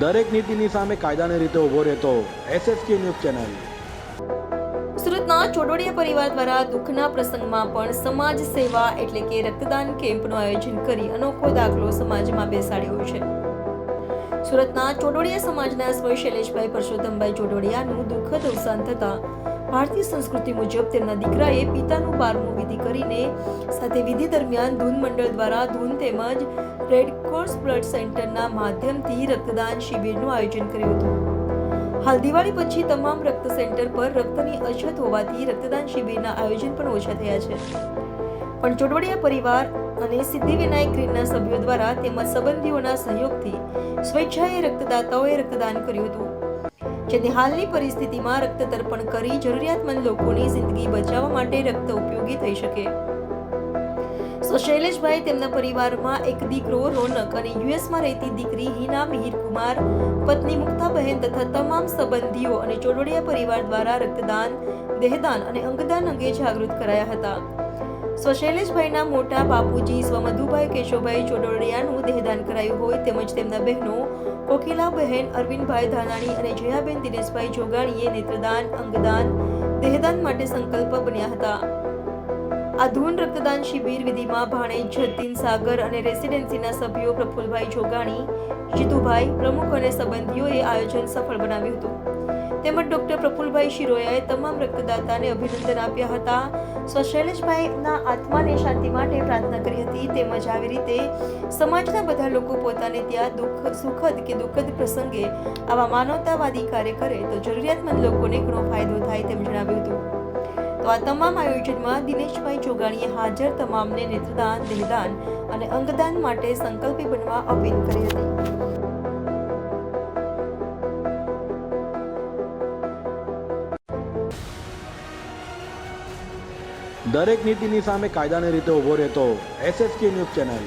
દરેક નીતિની સામે કાયદાની રીતે ઊભો રહેતો એસએસકે ન્યૂઝ ચેનલ. સુરતના ચોડોડિયા પરિવાર દ્વારા દુઃખના પ્રસંગમાં પણ સમાજ સેવા એટલે કે રક્તદાન કેમ્પનું આયોજન કરી અનોખો દાખલો સમાજમાં બેસાડ્યો છે. સુરતના ચોડોડિયા સમાજના સ્વ શૈલેષભાઈ પરસોત્તમભાઈ ચોડોડિયાનું દુઃખદ અવસાન થતાં ભારતીય સંસ્કૃતિ મુજબ તેમના દીકરાએ પિતાનું બારમું વિધિ કરીને સાથે વિધિ દરમિયાન ધૂન મંડળ દ્વારા ધૂન તેમજ રેડક્રોસ બ્લડ સેન્ટરના માધ્યમથી રક્તદાન શિબિરનું આયોજન કર્યું હતું. હાલ દિવાળી પછી તમામ રક્ત સેન્ટર પર રક્તની અછત હોવાથી રક્તદાન શિબિરના આયોજન પણ ઓછા થયા છે. પણ ચોટવડિયા પરિવાર અને સિદ્ધિવિનાયક ગ્રીનના સભ્યો દ્વારા તેમજ સંબંધીઓના સહયોગથી સ્વેચ્છાએ રક્તદાતાઓએ રક્તદાન કર્યું હતું. જેથી હાલની પરિસ્થિતિમાં રક્ત તર્પણ કરી જરૂરિયાતમંદ લોકોની જિંદગી બચાવવા માટે રક્ત ઉપયોગી થઈ શકે. સો શૈલેષભાઈ, તેમના પરિવારમાં એક દીકરો રોનક અને યુએસમાં રહેતી દીકરી હિના મિહિરકુમાર, પત્ની મુક્તાબહેન તથા તમામ સંબંધીઓ અને ચોડોડિયા પરિવાર દ્વારા રક્તદાન, દેહદાન અને અંગદાન અંગે જાગૃત કરાયા હતા. સ્વ શૈલેષભાઈના મોટા બાપુજી સ્વ મધુભાઈ કેશવભાઈ ચોડોડિયાનું દેહદાન કરાયું હોય તેમજ તેમના બહેનો કોકિલાબહેન, અરવિંદભાઈ ધાનાણી અને જયાબેન દિનેશભાઈ જોગાણીએ નેત્રદાન, અંગદાન, દેહદાન માટે સંકલ્પ બન્યા હતા. આ ધૂન રક્તદાન શિબિર વિધિમાં ભાણેજ જતીન સાગર અને રેસિડેન્સીના સભ્યો પ્રફુલભાઈ જોગાણી, જીતુભાઈ પ્રમુખ અને સંબંધીઓએ આયોજન સફળ બનાવ્યું હતું. તેમજ ડોક્ટર પ્રફુલભાઈ શિરોયાએ તમામ રક્તદાતાને અભિનંદન આપ્યા હતા. સ્વ શૈલેષભાઈના આત્માને શાંતિ માટે પ્રાર્થના કરી હતી. તેમજ આવી રીતે સમાજના બધા લોકો પોતાને ત્યાં દુઃખ, સુખદ કે દુઃખદ પ્રસંગે આવા માનવતાવાદી કાર્ય કરે તો જરૂરિયાતમંદ લોકોને ઘણો ફાયદો થાય તેમ જણાવ્યું હતું. તો તમામ આયોજનમાં દિનેશભાઈ જોગાણીએ હાજર તમામને નેત્રદાન, દેહદાન અને અંગદાન માટે સંકલ્પી બનવા અપીલ કરી હતી. દરેક નીતિની સામે કાયદાની રીતે ઊભો રહેતો એસએસકે ન્યૂઝ ચેનલ.